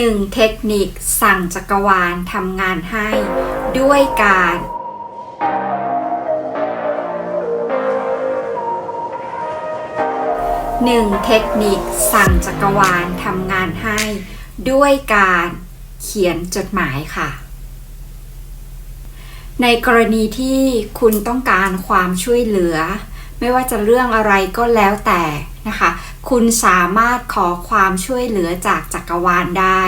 1. เทคนิคสั่งจักรวาลทำงานให้ ด้วยการ 1. เทคนิคสั่งจักรวาลทำงานให้ ด้วยการเขียนจดหมายค่ะ ในกรณีที่คุณต้องการความช่วยเหลือ ไม่ว่าจะเรื่องอะไรก็แล้วแต่นะคะ คุณสามารถขอความช่วยเหลือจากจักรวาลได้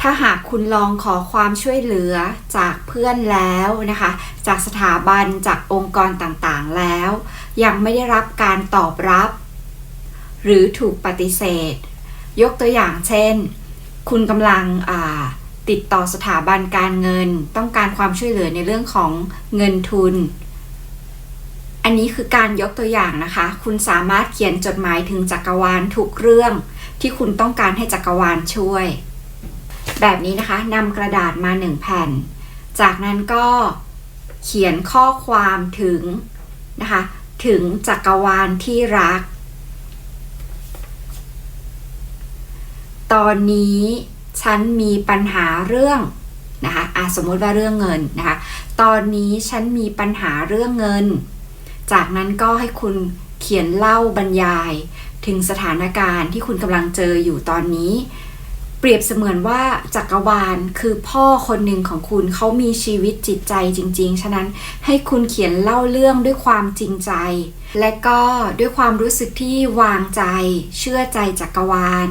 ถ้าหากคุณลองขอความช่วยเหลือจากเพื่อนแล้วนะคะ จากสถาบันจากองค์กรต่างๆแล้ว ยังไม่ได้รับการตอบรับ หรือถูกปฏิเสธ ยกตัวอย่างเช่น คุณกำลังติดต่อสถาบันการเงิน ต้องการความช่วยเหลือในเรื่องของเงินทุน อันนี้คือการยกตัวอย่างนะคะ คุณสามารถเขียนจดหมายถึงจักรวาลทุกเรื่อง ที่คุณต้องการให้จักรวาลช่วย แบบนี้นะคะนำกระดาษมาหนึ่งแผ่น จากนั้นก็เขียนข้อความถึงนะคะถึงจักรวาลที่รัก ตอนนี้ฉันมีปัญหาเรื่องนะคะะสมมติว่าเรื่องเงินนะคะ ตอนนี้ฉันมีปัญหาเรื่องเงิน จากนั้นก็ให้คุณเขียนเล่าบรรยาย ถึงสถานการณ์ที่คุณกำลังเจออยู่ตอนนี้ เปรียบเสมือนว่าจักรวาลคือพ่อคนหนึ่งของคุณเขามีชีวิตจิตใจจริง ๆ ฉะนั้นให้คุณเขียนเล่าเรื่องด้วยความจริงใจ และก็ด้วยความรู้สึกที่วางใจ เชื่อใจจักรวาล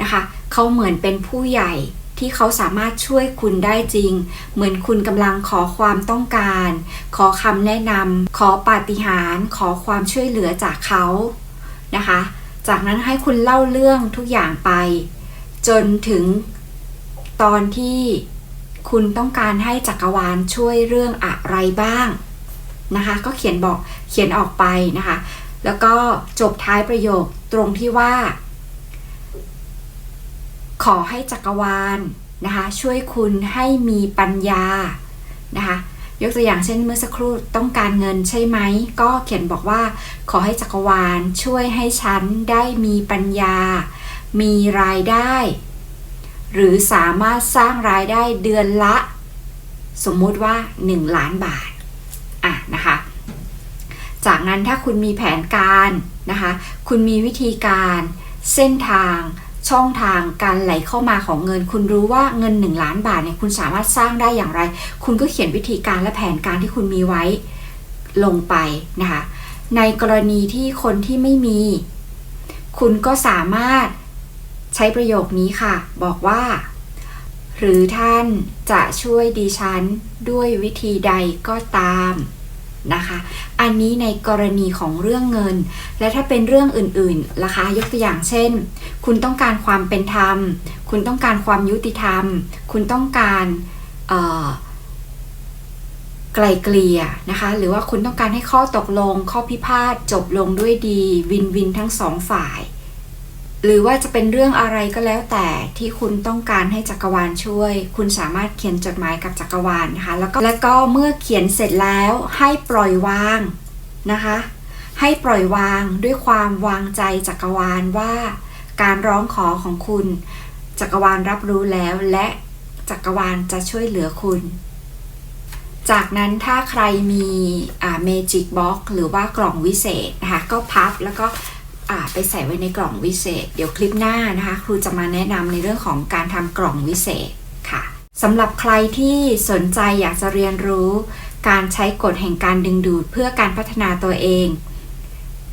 นะคะเขาเหมือนเป็นผู้ใหญ่ ที่เขาสามารถช่วยคุณได้จริง เหมือนคุณกำลังขอความต้องการ ขอคำแนะนำขอปาฏิหาริย์ขอความช่วยเหลือจากเขานะคะ จากนั้นให้คุณเล่าเรื่องทุกอย่างไป จนถึงตอนที่คุณต้องการให้จักรวาลช่วยเรื่องอะไรบ้างนะคะ ก็เขียนบอกเขียนออกไปนะคะ แล้วก็จบท้ายประโยคตรงที่ว่า ขอให้จักรวาลนะคะ ช่วยคุณให้มีปัญญานะคะยกตัวอย่างเช่นเมื่อสักครู่ต้องการเงินใช่ไหม ก็เขียนบอกว่า ขอให้จักรวาลช่วยให้ฉันได้มีปัญญา มีรายได้ หรือสามารถสร้างรายได้เดือนละ สมมุติว่า 1 ล้านบาทอะนะคะ จากนั้นถ้าคุณมีแผนการนะคะ คุณมีวิธีการ เส้นทาง ช่องทางการไหลเข้ามาของเงิน คุณรู้ว่าเงิน 1 ล้านบาทเนี่ยคุณสามารถสร้างได้อย่างไร คุณก็เขียนวิธีการและแผนการที่คุณมีไว้ลงไปนะคะในกรณีที่คนที่ไม่มี คุณก็สามารถใช้ประโยคนี้ค่ะ บอกว่า หรือท่านจะช่วยดิฉันด้วยวิธีใดก็ตาม นะคะ อันนี้ในกรณีของเรื่องเงิน และถ้าเป็นเรื่องอื่นๆล่ะคะยกตัวอย่างเช่น คุณต้องการความเป็นธรรม คุณต้องการความยุติธรรม คุณต้องการไกลเกลี่ยนะคะ หรือว่าคุณต้องการให้ข้อตกลง ข้อพิพาทจบลงด้วยดี วินวินทั้งสองฝ่าย หรือว่าจะเป็นเรื่องอะไรก็แล้วแต่ที่คุณต้องการให้จักรวาลช่วย คุณสามารถเขียนจดหมายกับจักรวาลนะคะ แล้วก็แล้วก็เมื่อเขียนเสร็จแล้วให้ปล่อยวางนะคะ ให้ปล่อยวางด้วยความวางใจจักรวาลว่า การร้องขอของคุณ จักรวาลรับรู้แล้วและจักรวาลจะช่วยเหลือคุณ จากนั้นถ้าใครมีอ่า Magic Box หรือว่ากล่องวิเศษนะคะก็พับแล้วก็ ไปใส่ไว้ในกล่องวิเศษ เดี๋ยวคลิปหน้านะคะ ครูจะมาแนะนำในเรื่องของการทำกล่องวิเศษค่ะสำหรับใครที่สนใจอยากจะเรียนรู้ การใช้กฎแห่งการดึงดูดเพื่อการพัฒนาตัวเอง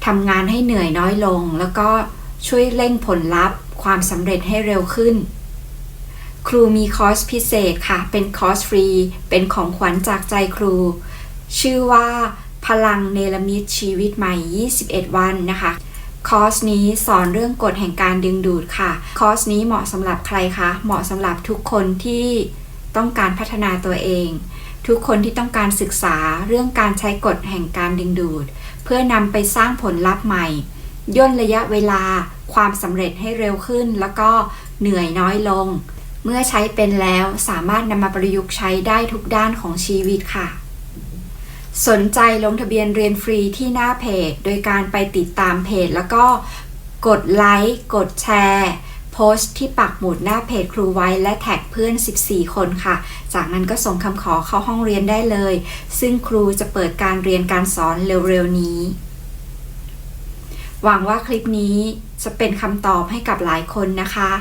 ทำงานให้เหนื่อยน้อยลง แล้วก็ช่วยเร่งผลลัพธ์ ความสำเร็จให้เร็วขึ้น ครูมีคอร์สพิเศษค่ะ เป็นคอร์สฟรี เป็นของขวัญจากใจครู ชื่อว่าพลังเนรมิตชีวิตใหม่ 21 วันนะคะ คอร์สนี้สอนเรื่องกฎแห่งการดึงดูดค่ะ คอร์สนี้เหมาะสำหรับใครคะ เหมาะสำหรับทุกคนที่ต้องการพัฒนาตัวเอง ทุกคนที่ต้องการศึกษาเรื่องการใช้กฎแห่งการดึงดูด เพื่อนำไปสร้างผลลัพธ์ใหม่ ย่นระยะเวลาความสำเร็จให้เร็วขึ้น แล้วก็เหนื่อยน้อยลง เมื่อใช้เป็นแล้วสามารถนำมาประยุกต์ใช้ได้ทุกด้านของชีวิตค่ะ สนใจลงทะเบียนเรียนฟรีที่หน้าเพจ โดยการไปติดตามเพจ แล้วก็กดไลค์กดแชร์โพสต์ที่ปักหมุดหน้าเพจครูไว้และแท็กเพื่อน 14 คนค่ะ จากนั้นก็ส่งคำขอเข้าห้องเรียนได้เลย ซึ่งครูจะเปิดการเรียนการสอนเร็วๆนี้ หวังว่าคลิปนี้จะเป็นคำตอบให้กับหลายคนนะคะ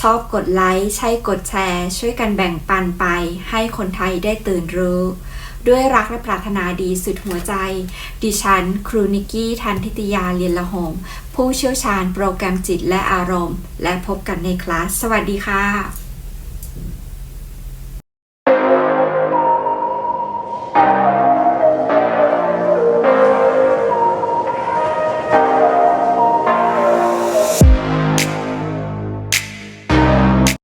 ชอบกดไลค์ ใช่กดแชร์ ช่วยกันแบ่งปันไป ให้คนไทยได้ตื่นรู้ ด้วยรักและปรารถนาดีสุดหัวใจ ดิฉัน ครูนิกกี้ ทันทิติยาเลียนละหงผู้เชี่ยวชาญโปรแกรมจิตและอารมณ์ และพบกันในคลาส สวัสดีค่ะ